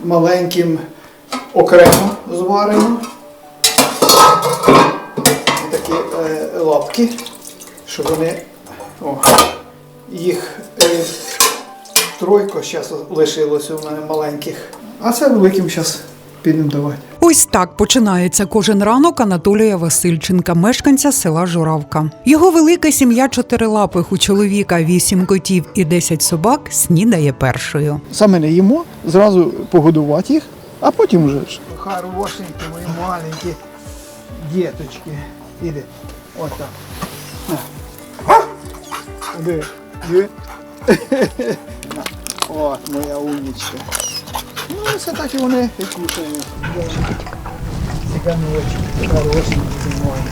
Маленьким окремо зваримо. Такі е, лапки, щоб вони. О, їх е, тройко зараз лишилося у мене маленьких. А це великим зараз підемо давати. Ось так починається кожен ранок Анатолія Васильченка, мешканця села Журавка. Його велика сім'я чотирилапих у чоловіка вісім котів і десять собак снідає першою. Саме не їмо, зразу погодувати їх, а потім вже. Хорошенькі мої маленькі діточки. Іди. Ось так. Диви. Диви. От моя умничка. Ну, все так і вони і кушають. Хорошенькі мої.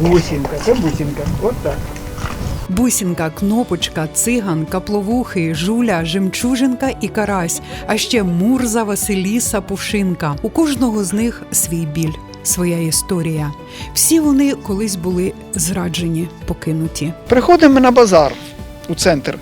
Бусинка, це бусинка. От так. Бусінка, кнопочка, циган, капловухи, жуля, жемчужинка і карась, а ще мурза, Василіса, пушинка. У кожного з них свій біль, своя історія. Всі вони колись були зраджені, покинуті. Приходимо на базар у центр.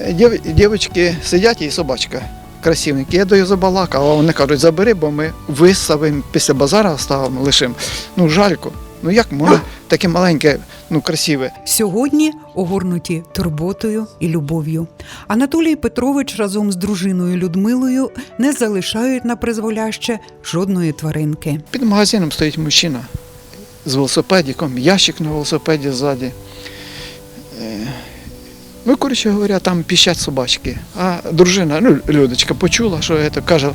Е, дів- Дівчатки сидять і собачка. Красивненькі. Я даю забалакав, а вони кажуть, забери, бо ми виставимо після базара ставимо, лишимо. Ну, жалько. Ну як можна таке маленьке, ну красиве. Сьогодні огорнуті турботою і любов'ю. Анатолій Петрович разом з дружиною Людмилою не залишають на призволяще жодної тваринки. Під магазином стоїть мужчина з велосипедиком, ящик на велосипеді ззаді. Ну, коротше говоря, там піщать собачки. А дружина, ну, Людочка, почула, що це, каже,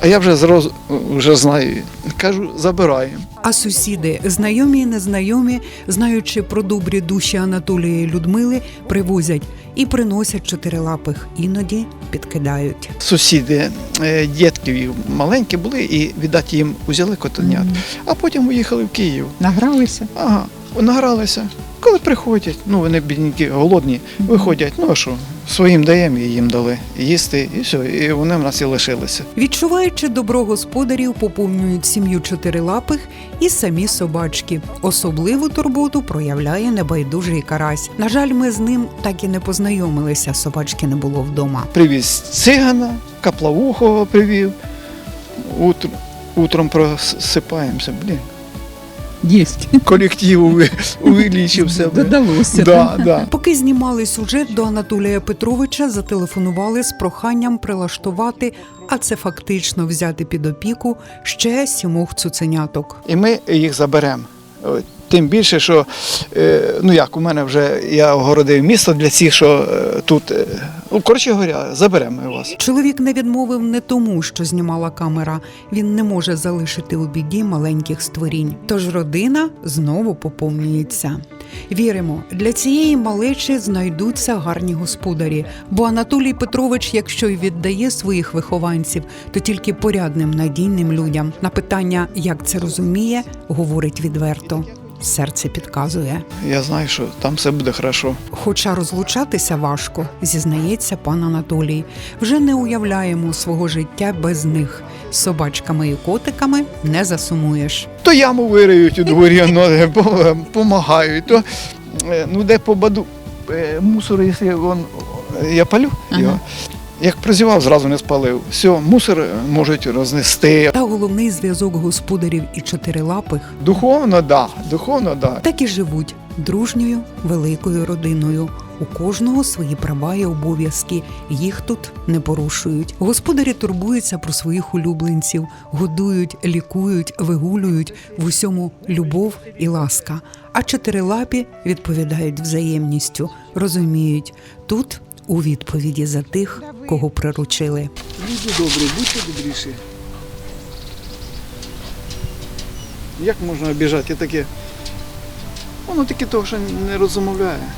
а я вже зразу вже знаю. Кажу, забираємо. А сусіди, знайомі і незнайомі, знаючи про добрі душі Анатолія і Людмили, привозять і приносять чотирилапих, іноді підкидають. Сусіди, е, дітків маленькі були і віддати їм узяли котенят. А потім уїхали в Київ. Награлися. Ага, награлися. Коли приходять, ну вони бідненькі, голодні, виходять, ну а що, своїм даємо і їм дали їсти, і все, і вони в нас і лишилися. Відчуваючи добро господарів, поповнюють сім'ю чотирилапих і самі собачки. Особливу турботу проявляє небайдужий карась. На жаль, ми з ним так і не познайомилися. Собачки не було вдома. Привіз цигана, каплавухого привів. Утр, утром просипаємося, блін. Єсть. Колектив уви- увеличився. Додалося. Да, да. Поки знімали сюжет до Анатолія Петровича, зателефонували з проханням прилаштувати, а це фактично взяти під опіку ще сімох цуценяток. І ми їх заберемо. Тим більше, що е, ну як у мене вже я огородив місто для цих, що е, тут, е, ну коротше говоря, заберемо вас. Чоловік не відмовив не тому, що знімала камера. Він не може залишити у біді маленьких створінь. Тож родина знову поповнюється. Віримо, для цієї малечі знайдуться гарні господарі. Бо Анатолій Петрович, якщо й віддає своїх вихованців, то тільки порядним надійним людям. На питання, як це розуміє, говорить відверто. Серце підказує. Я знаю, що там все буде хорошо. Хоча розлучатися важко, зізнається пан Анатолій. Вже не уявляємо свого життя без них. З собачками і котиками не засумуєш. То яму вириють у дворі, ну, допомагають, то е, ну де побаду. е, Мусор, якщо я палю його. Як прозівав, зразу не спалив. Все, мусор е, можуть рознести. Та головний зв'язок господарів і чотирилапих Духовно, да, духовно, да. так і живуть дружньою великою родиною. У кожного свої права і обов'язки. Їх тут не порушують. Господарі турбуються про своїх улюбленців, годують, лікують, вигулюють в усьому любов і ласка. А чотирилапі відповідають взаємністю, розуміють тут у відповіді за тих, кого приручили. Люди добрі, будьте добріші. Як можна обіжати таке? Воно таке того, що не розмовляє.